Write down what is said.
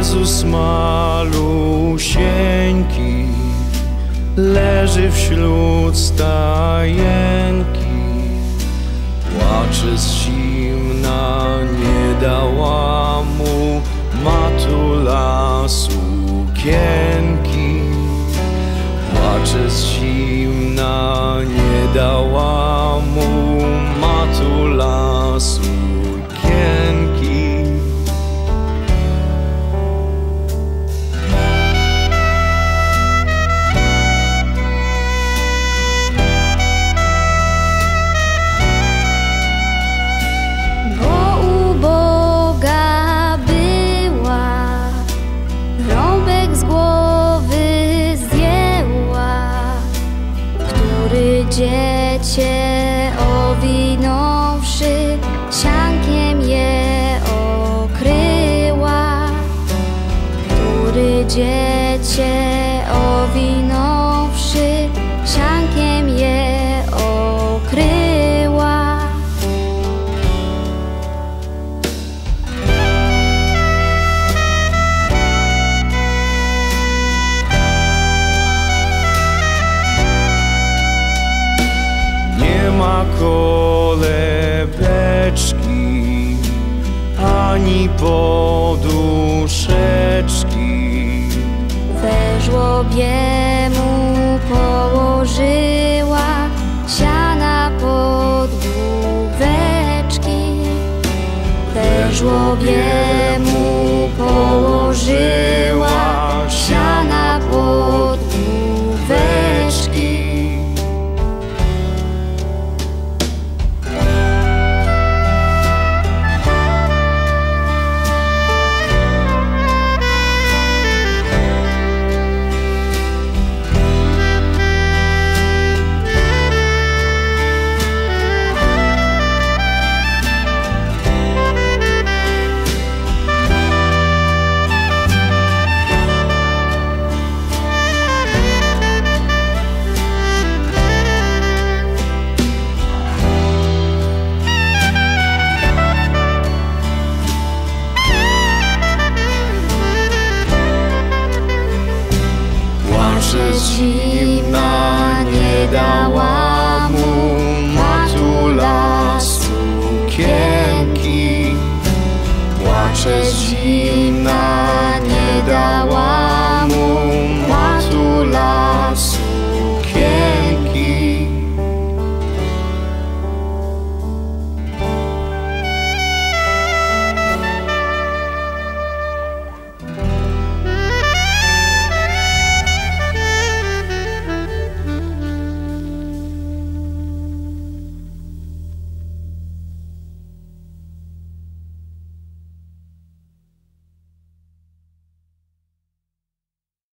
Jezus malusieńki leży wśród stajenki. Płacze z zimna, nie dała mu matula sukienki. Płacze z zimna, dziecię owinąwszy, siankiem je okryła, który dziecię owinąwszy, siankiem kolebeczki ani poduszeczki. We żłobie mu położyła siana pod główeczki. We żłobie mu położyła Płacze z zimna, nie dała